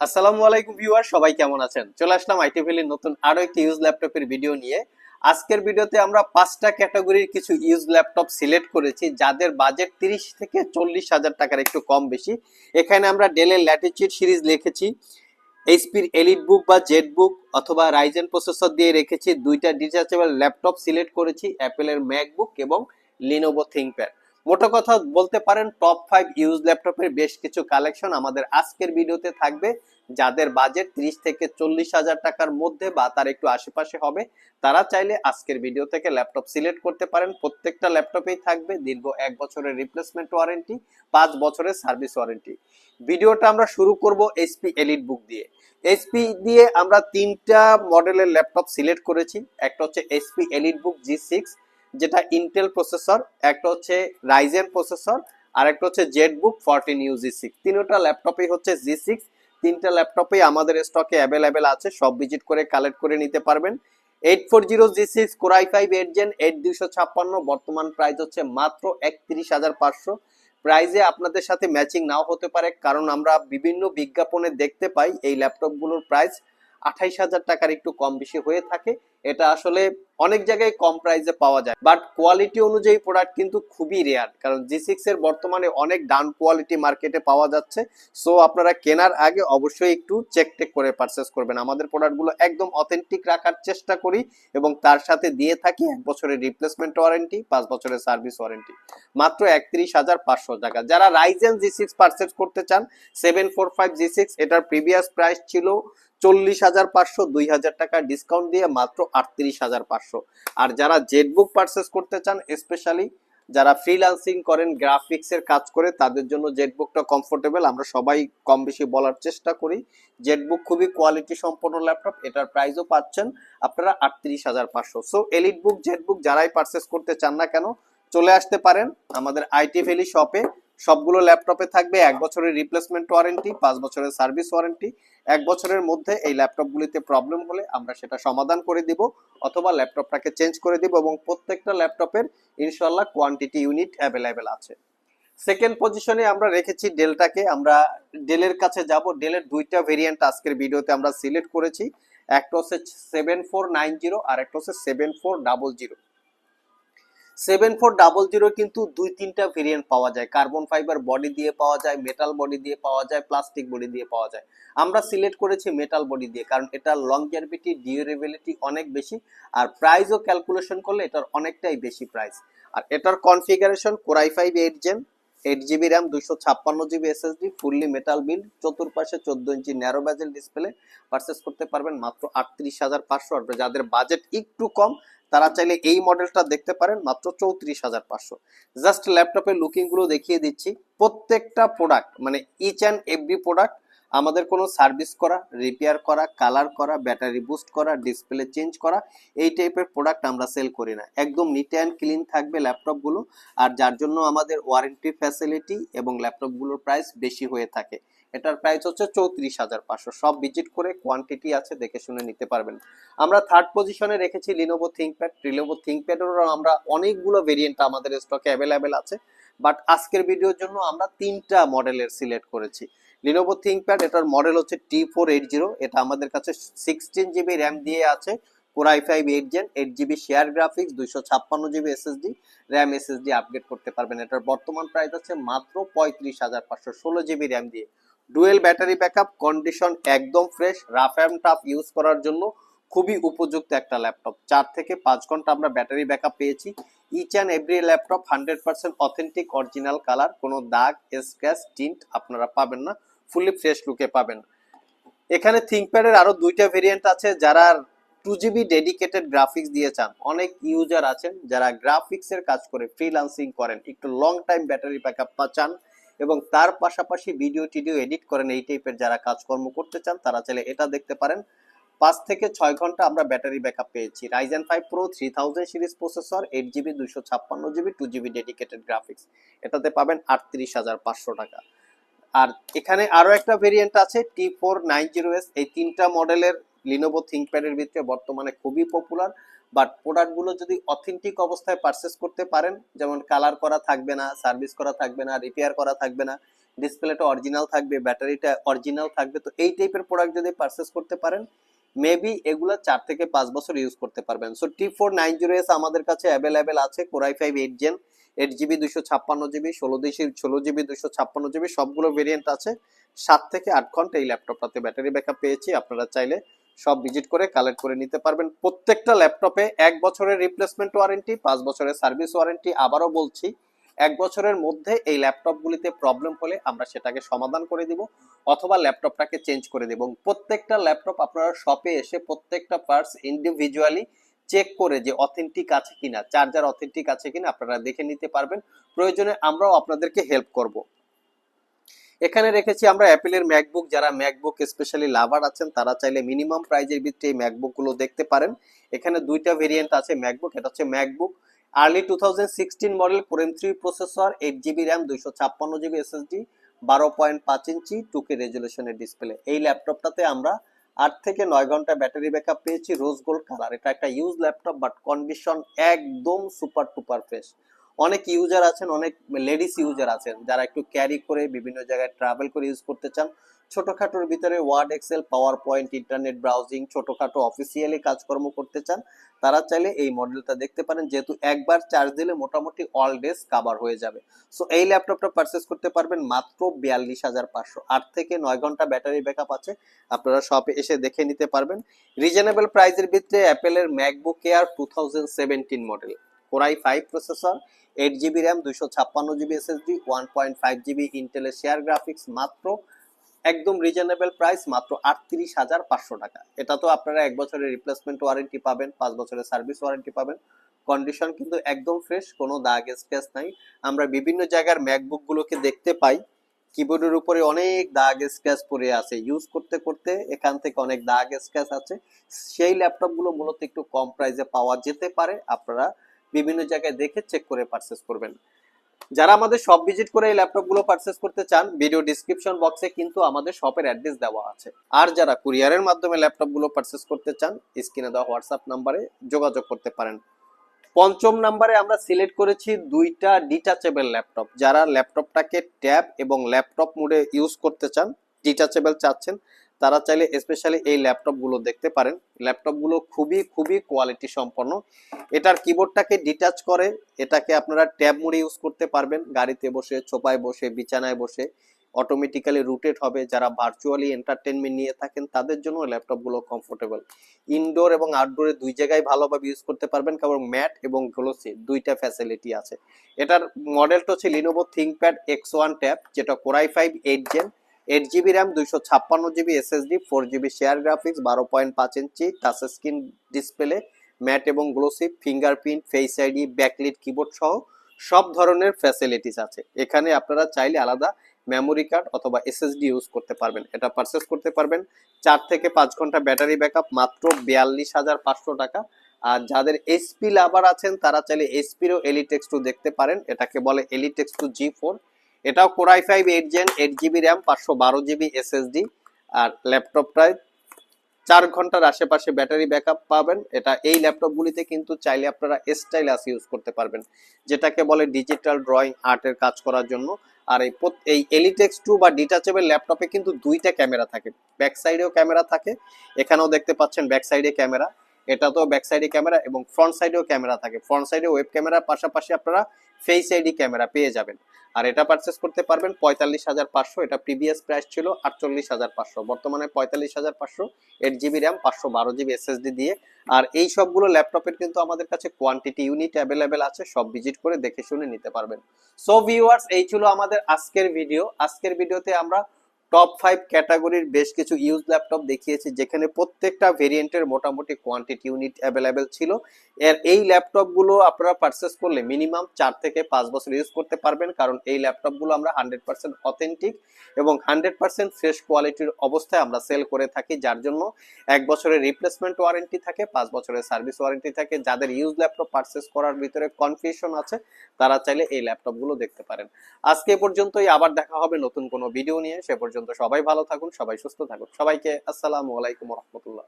আসসালামু আলাইকুম ভিউয়ার, সবাই কেমন আছেন? চলে আসলাম আইটি ভ্যালির নতুন আরও একটি ইউজ ল্যাপটপের ভিডিও নিয়ে। আজকের ভিডিওতে আমরা পাঁচটা ক্যাটাগরির কিছু ইউজ ল্যাপটপ সিলেক্ট করেছি, যাদের বাজেট তিরিশ থেকে চল্লিশ হাজার টাকার একটু কম বেশি। এখানে আমরা ডেলের ল্যাটিচিউড সিরিজ লিখেছি এইচপির এলিট বুক বা জেড বুক অথবা রাইজেন প্রসেসর দিয়ে রেখেছি, দুইটা ডিটাচেবল ল্যাপটপ সিলেক্ট করেছি অ্যাপেলের ম্যাকবুক এবং লিনোভো থিংকপ্যাড মোটো কথা বলতে পারেন টপ ফাইভ ইউজ ল্যাপটপের বেশ কিছু কালেকশন আমাদের আজকের ভিডিওতে থাকবে, যাদের বাজেট ত্রিশ থেকে চল্লিশ হাজার টাকার মধ্যে বা তার একটু আশেপাশে হবে, তারা চাইলে আজকের ভিডিও থেকে ল্যাপটপ সিলেক্ট করতে পারেন। প্রত্যেকটা ল্যাপটপেই থাকবে দীর্ঘ এক বছরের রিপ্লেসমেন্ট ওয়ারেন্টি পাঁচ বছরের সার্ভিস ওয়ারেন্টি ভিডিওটা আমরা শুরু করব এইচপি এলিট বুক দিয়ে। এইচপি দিয়ে আমরা তিনটা মডেলের ল্যাপটপ সিলেক্ট করেছি। একটা হচ্ছে এইচপি এলিট বুক জি সিক্স যেটা ইন্টেল প্রসেসর একটা হচ্ছে রাইজেন প্রসেসর আর একটা হচ্ছে ZBook fourteen U G six তিনটা ল্যাপটপই হচ্ছে জি সিক্স তিনটা ল্যাপটপই আমাদের স্টকে অ্যাভেলেবেল আছে, সব ভিজিট করে কালেক্ট করে নিতে পারবেন। Eight four zero G six core i five eight gen eight দুইশো ছাপ্পান্ন বর্তমান প্রাইস হচ্ছে মাত্র একত্রিশ হাজার পাঁচশো। প্রাইজে আপনাদের সাথে ম্যাচিং নাও হতে পারে, কারণ আমরা বিভিন্ন বিজ্ঞাপনে দেখতে পাই এই ল্যাপটপগুলোর প্রাইস আঠাইশ হাজার টাকার একটু কম বেশি হয়ে থাকে। এটা আসলে অনেক জায়গায় কম প্রাইসে পাওয়া যায়। বাট কোয়ালিটি অনুযায়ী প্রোডাক্ট কিন্তু খুবই রেয়ার কারণ জি সিক্স এর বর্তমানে অনেক ডাউন কোয়ালিটি মার্কেটে পাওয়া যাচ্ছে। সো আপনারা কেনার আগে অবশ্যই একটু চেক টেক করে পারচেস করবেন। আমাদের প্রোডাক্টগুলো একদম অথেন্টিক রাখার চেষ্টা করি এবং তার সাথে দিয়ে থাকি এক বছরের রিপ্লেসমেন্ট ওয়ারেন্টি পাঁচ বছরের সার্ভিস ওয়ারেন্টি মাত্র একত্রিশ হাজার পাঁচশো টাকা। যারা রাইজেন জি সিক্স পারচেস করতে চান seven four five G six এটার প্রিভিয়াস প্রাইস ছিল চল্লিশ হাজার পাঁচশো, দুই হাজার টাকা ডিসকাউন্ট দিয়ে মাত্র আটত্রিশ হাজার পাঁচশো। আর যারা জেটবুক পারচেস করতে চান স্পেশালি যারা ফ্রিল্যান্সিং করেন গ্রাফিক্সের কাজ করে, তাদের জন্য জেটবুকটা কমফোর্টেবল আমরা সবাই কম বেশি বলার চেষ্টা করি। জেটবুক খুবই কোয়ালিটি সম্পন্ন ল্যাপটপ এটার প্রাইসও পাচ্ছেন আপনারা আটত্রিশ হাজার পাঁচশো। সো এলিট বুক জেটবুক যারাই পারচেস করতে চান না কেন, চলে আসতে পারেন আমাদের আইটি ভ্যালি শপে সবগুলো ল্যাপটপে থাকবে, এক বছরের রিপ্লেসমেন্ট ওয়ারেন্টি পাঁচ বছরের সার্ভিস ওয়ারেন্টি এক বছরের মধ্যে এই ল্যাপটপগুলিতে প্রবলেম হলে আমরা সেটা সমাধান করে দিব অথবা ল্যাপটপটাকে চেঞ্জ করে দিব এবং প্রত্যেকটা ল্যাপটপের ইনশাল্লাহ কোয়ান্টিটি ইউনিট অ্যাভেলেবেল আছে। সেকেন্ড পজিশনে আমরা রেখেছি ডেলটাকে। আমরা ডেলের কাছে যাব। ডেলের দুইটা ভেরিয়েন্ট আজকের ভিডিওতে আমরা সিলেক্ট করেছি। একটা হচ্ছে সেভেন ফোর নাইন জিরো আর একটা হচ্ছে seven four double zero seven four double zero কিন্তু দুই তিনটা ভেরিয়েন্ট পাওয়া যায়। কার্বন ফাইবার বডি দিয়ে পাওয়া যায় মেটাল বডি দিয়ে পাওয়া যায় প্লাস্টিক বডি দিয়ে পাওয়া যায়। আমরা সিলেক্ট করেছি মেটাল বডি দিয়ে, কারণ এটার লংজারভিটি ডিউরেবিলিটি অনেক বেশি, আর প্রাইসও ক্যালকুলেশন করলে এটার অনেকটাই বেশি প্রাইস আর এটার configuration core i five eight gen eight GB RAM দুইশো ছাপ্পান্ন GB SSD fully metal build চতুর্পাশে চোদ্দ inch narrow bezel display purchase করতে পারবেন মাত্র আটত্রিশ হাজার পাঁচশো। আর যাদের বাজেট একটু কম তারা চাইলে এই মডেলটা দেখতে পারেন মাত্র চৌত্রিশ হাজার পাঁচশো। জাস্ট ল্যাপটপের লুকিংগুলো দেখিয়ে দিচ্ছি। প্রত্যেকটা প্রোডাক্ট মানে ইচ অ্যান্ড এভরি প্রোডাক্ট আমাদের কোনো সার্ভিস করা রিপেয়ার করা কালার করা ব্যাটারি বুস্ট করা ডিসপ্লে চেঞ্জ করা, এই টাইপের প্রোডাক্ট আমরা সেল করি না। একদম নিট অ্যান্ড ক্লিন থাকবে ল্যাপটপগুলো, আর যার জন্য আমাদের ওয়ারেন্টি ফ্যাসিলিটি এবং ল্যাপটপগুলোর প্রাইস বেশি হয়ে থাকে। এটার প্রাইস হচ্ছে চৌত্রিশ হাজার পাঁচশো। সব ভিজিট করে কোয়ান্টিটি আছে, দেখে শুনে নিতে পারবেন। আমরা থার্ড পজিশনে রেখেছি লিনোভো থিঙ্কপ্যাড লিনোভো থিঙ্কপ্যাডেরও আমরা অনেকগুলো ভেরিয়েন্ট আমাদের স্টকে অ্যাভেলেবেল আছে। বাট আজকের ভিডিওর জন্য আমরা তিনটা মডেলের সিলেক্ট করেছি। লিনোভো থিঙ্কপ্যাড এটার মডেল হচ্ছে টি ফোর এইট জিরো এটা আমাদের কাছে সিক্সটিন জিবি র্যাম দিয়ে আছে। Core i five eight gen eight GB share graphics দুইশো ছাপ্পান্ন GB SSD RAM SSD upgrade করতে পারবেন। এটার বর্তমান প্রাইস আছে মাত্র পঁয়ত্রিশ হাজার পাঁচশো ষোলো জিবি র্যাম দিয়ে। ডুয়েল ব্যাটারি ব্যাকআপ, কন্ডিশন একদম fresh, rough and tough use করার জন্য খুবই উপযুক্ত একটা ল্যাপটপ। চার থেকে পাঁচ ঘণ্টা আমরা ব্যাটারি ব্যাকআপ পেয়েছি। Each and every laptop hundred percent authentic original colour কোনো দাগ স্ক্র্যাচ টিন্ট আপনারা পাবেন না ফুলি ফ্রেশ লুকে পাবেন। এখানে থিঙ্কপ্যাডের আরও দুইটা ভেরিয়েন্ট আছে যারা টু জিবি ডেডিকেটেড গ্রাফিক্স দিয়ে চান। অনেক ইউজার আছেন যারা গ্রাফিক্সের কাজ করে ফ্রিলান্সিং করেন, একটু লং টাইম ব্যাটারি ব্যাকআপ চান। এবং তার পাশাপাশি ভিডিও টিডিও এডিট করেন এই টাইপের যারা কাজকর্ম করতে চান, তারা চাইলে এটা দেখতে পারেন। পাঁচ থেকে ছয় ঘণ্টা আমরা ব্যাটারি ব্যাকআপ পেয়েছি। Ryzen five pro three thousand series processor eight GB দুশো ছাপ্পান্ন GB two GB dedicated graphics এটাতে পাবেন আটত্রিশ হাজার পাঁচশো টাকা। আর এখানে আরও একটা ভেরিয়েন্ট আছে T four nine zero S এই তিনটা মডেলের লিনোভো থিঙ্কপ্যাডের ভিতরে বর্তমানে খুবই পপুলার বাট প্রোডাক্টগুলো যদি অথেন্টিক অবস্থায় পারচেস করতে পারেন, যেমন কালার করা থাকবে না সার্ভিস করা থাকবে না রিপেয়ার করা থাকবে না ডিসপ্লেটা অরিজিনাল থাকবে ব্যাটারিটা অরিজিনাল থাকবে, তো এই টাইপের প্রোডাক্ট যদি পারচেস করতে পারেন মেবি এগুলো চার থেকে পাঁচ বছর ইউজ করতে পারবেন। So T four nine zero S আমাদের কাছে অ্যাভেলেবেল আছে core i five eight gen eight GB দুশো ছাপ্পান্ন জিবি ষোলো দিশি, ষোলো জিবি দুশো ছাপ্পান্ন জিবি সবগুলো ভেরিয়েন্ট আছে। সাত থেকে আট ঘণ্টা এই ল্যাপটপটাতে ব্যাটারি ব্যাকআপ পেয়েছি, আপনারা চাইলে সব ভিজিট করে কালেক্ট করে নিতে পারবেন। প্রত্যেকটা ল্যাপটপে এক বছরের রিপ্লেসমেন্ট ওয়ারেন্টি পাঁচ বছরের সার্ভিস ওয়ারেন্টি আবারও বলছি, এক বছরের মধ্যে এই ল্যাপটপগুলিতে প্রবলেম হলে আমরা সেটাকে সমাধান করে দিব অথবা ল্যাপটপটাকে চেঞ্জ করে দেব। প্রত্যেকটা ল্যাপটপ আপনারা শপে এসে প্রত্যেকটা পার্টস ইন্ডিভিজুয়ালি চেক করে যে অথেন্টিক আছে কিনা চার্জার অথেন্টিক আছে কিনা আপনারা দেখে নিতে পারবেন। প্রয়োজনে আমরাও আপনাদেরকে হেল্প করব। এখানে রেখেছি আমরা অ্যাপেলের ম্যাকবুক। যারা ম্যাকবুক স্পেশালি লাভার আছেন, তারা চাইলে মিনিমাম প্রাইজের ভিতরে এই ম্যাকবুকগুলো দেখতে পারেন। এখানে দুইটা ভেরিয়েন্ট আছে ম্যাকবুক, এটা হচ্ছে MacBook early two model core i three processor eight GB RAM দুইশো ছাপ্পান্ন জিবি এসএসডি বারো পয়েন্ট পাঁচ ইঞ্চি টুকে রেজুলেশনের ডিসপ্লে এই ল্যাপটপটাতে আমরা আট থেকে নয় ঘণ্টা ব্যাটারি ব্যাকআপ পেয়েছি রোজ গোল্ড কালার এটা একটা ইউজ ল্যাপটপ বাট কন্ডিশন একদম সুপার টুপার ফ্রেশ অনেক ইউজার আছেন, অনেক লেডিস ইউজার আছেন যারা একটু ক্যারি করে বিভিন্ন জায়গায় ট্রাভেল করে ইউজ করতে চান। ছোটখাটোর ভিতরে Word Excel PowerPoint internet browsing ছোটখাটো অফিসিয়ালি কাজকর্ম করতে চান, তারা চাইলে এই মডেলটা দেখতে পারেন। যেহেতু একবার চার্জ দিলে মোটামুটি অল ডেজ কাভার হয়ে যাবে। সো এই ল্যাপটপটা পারচেস করতে পারবেন মাত্র বিয়াল্লিশ হাজার পাঁচশো। আট থেকে নয় ঘণ্টা ব্যাটারি ব্যাকআপ আছে, আপনারা শপে এসে দেখে নিতে পারবেন। রিজনেবল প্রাইসের ভিতরে অ্যাপেলের MacBook Air two thousand seventeen model core i five processor eight GB RAM দুইশো ছাপ্পান্ন GB SSD one point five GB ইন্টেলের শেয়ার গ্রাফিক্স মাত্র একদম রিজনেবল প্রাইস মাত্র আটত্রিশ হাজার পাঁচশো টাকা। এটা তো আপনারা এক বছরের রিপ্লেসমেন্ট ওয়ারেন্টি পাবেন, পাঁচ বছরের সার্ভিস ওয়ারেন্টি পাবেন। কন্ডিশন কিন্তু একদম ফ্রেশ কোনো দাগ স্ক্র্যাচ নাই। আমরা বিভিন্ন জায়গার ম্যাকবুকগুলোকে দেখতে পাই কিবোর্ডের উপরে অনেক দাগ স্ক্র্যাচ পড়ে আছে। ইউজ করতে করতে এখান থেকে অনেক দাগ স্ক্র্যাচ আছে। সেই ল্যাপটপগুলো মূলত একটু কম প্রাইসে পাওয়া যেতে পারে। আপনারা বিভিন্ন জায়গায় দেখে চেক করে পারচেস করবেন। যারা আমাদের শপ ভিজিট করে এই ল্যাপটপগুলো পারচেস করতে চান ভিডিও ডিসক্রিপশন বক্সে কিন্তু আমাদের শপের অ্যাড্রেস দেওয়া আছে। আর যারা কুরিয়ারের মাধ্যমে ল্যাপটপগুলো পারচেস করতে চান স্ক্রিনে দেওয়া হোয়াটসঅ্যাপ নাম্বারে যোগাযোগ করতে পারেন। পঞ্চম নাম্বারে আমরা সিলেক্ট করেছি দুইটা ডিটাচেবল ল্যাপটপ যারা ল্যাপটপটাকে ট্যাব এবং ল্যাপটপ মোডে ইউজ করতে চান ডিটাচেবল চাচ্ছেন তারা চাইলে স্পেশালি এই ল্যাপটপগুলো দেখতে পারেন। ল্যাপটপগুলো খুবই খুবই কোয়ালিটি সম্পন্ন। এটার কিবোর্ডটাকে ডিটাচ করে, এটাকে আপনারা ট্যাব মোডে ইউজ করতে পারবেন। গাড়িতে বসে, ছোপায় বসে, বিছানায় বসে অটোমেটিক্যালি রুটেড হবে। যারা ভার্চুয়ালি এন্টারটেনমেন্ট নিয়ে থাকেন, তাদের জন্য ল্যাপটপগুলো কমফোর্টেবল ইনডোর এবং আউটডোরে দুই জায়গায় ভালোভাবে ইউজ করতে পারবেন। কারণ ম্যাট এবং গ্লোসি দুইটা ফ্যাসিলিটি আছে। এটার মডেলটা হচ্ছে Lenovo ThinkPad X one tab যেটা core i five eight gen eight GB RAM দুইশো ছাপ্পান্ন GB SSD four GB share graphics বারো পয়েন্ট পাঁচ inch touch screen display matte এবং glossy fingerprint face ID backlit keyboard সহ সব ধরনের facilities আছে। এখানে আপনারা চাইলে আলাদা মেমোরি কার্ড অথবা এসএসডি ইউজ করতে পারবেন। এটা পারচেস করতে পারবেন। চার থেকে পাঁচ ঘণ্টা ব্যাটারি ব্যাকআপ মাত্র বিয়াল্লিশ হাজার পাঁচশো টাকা। আর যাদের এসপি লাভার আছেন, তারা চাইলে এসপিরও এলিটেক্স টু দেখতে পারেন। এটাকে বলে elite x two G four এটাও core i five eight gen eight GB RAM পাঁচশো বারো জিবি এসএসডি আর ল্যাপটপটায় চার ঘণ্টার আশেপাশে ব্যাটারি ব্যাকআপ পাবেন। এটা এই ল্যাপটপগুলিতে কিন্তু চাইলে আপনারা স্টাইলাস ইউজ করতে পারবেন, যেটাকে বলে ডিজিটাল ড্রয়িং আর্টের কাজ করার জন্য। আর এই এই এলিটেক্স টু বা ডিটাচেবল ল্যাপটপে কিন্তু দুইটা ক্যামেরা থাকে। ব্যাক সাইডেও ক্যামেরা থাকে, এখানেও দেখতে পাচ্ছেন ব্যাক সাইডে ক্যামেরা এটাতেও ব্যাক সাইডে ক্যামেরা এবং ফ্রন্ট সাইডেও ক্যামেরা থাকে। ফ্রন্ট সাইডে ওয়েব ক্যামেরার পাশাপাশি আপনারা ফেস আইডি ক্যামেরা পেয়ে যাবেন। আর এটা পারচেস করতে পারবেন পঁয়তাল্লিশ হাজার পাঁচশো, এটা প্রিভিয়াস প্রাইস ছিল আটচল্লিশ হাজার পাঁচশো। বর্তমানে পঁয়তাল্লিশ হাজার পাঁচশো এইট জিবি র্যাম পাঁচশো বারো জিবি এসএসডি দিয়ে। আর এই সবগুলো ল্যাপটপের কিন্তু আমাদের কাছে কোয়ান্টিটি ইউনিট অ্যাভেলেবেল আছে, সব ভিজিট করে দেখে শুনে নিতে পারবেন। সো ভিউয়ার্স এই ছিল আমাদের আজকের ভিডিও আজকের ভিডিওতে আমরা টপ ফাইভ ক্যাটাগরির বেশ কিছু ইউজ ল্যাপটপ দেখিয়েছি, যেখানে প্রত্যেকটা ভেরিয়েন্টের মোটামুটি কোয়ান্টিটি ইউনিট অ্যাভেলেবেল ছিল। এর এই ল্যাপটপগুলো আপনারা পারচেস করলে মিনিমাম চার থেকে পাঁচ বছর ইউজ করতে পারবেন, কারণ এই ল্যাপটপগুলো আমরা হান্ড্রেড পার্সেন্ট অথেন্টিক এবং হান্ড্রেড পার্সেন্ট ফ্রেশ কোয়ালিটির অবস্থায় আমরা সেল করে থাকি, যার জন্য এক বছরের রিপ্লেসমেন্ট ওয়ারেন্টি থাকে, পাঁচ বছরের সার্ভিস ওয়ারেন্টি থাকে। যাদের ইউজ ল্যাপটপ পারচেস করার ভিতরে কনফিউশন আছে, তারা চাইলে এই ল্যাপটপগুলো দেখতে পারেন। আজকে পর্যন্তই, আবার দেখা হবে নতুন কোনো ভিডিও নিয়ে, সে পর্যন্ত সবাই ভালো থাকুন সবাই সুস্থ থাকুন। সবাইকে আসসালামু আলাইকুম রহমতুল্লাহ।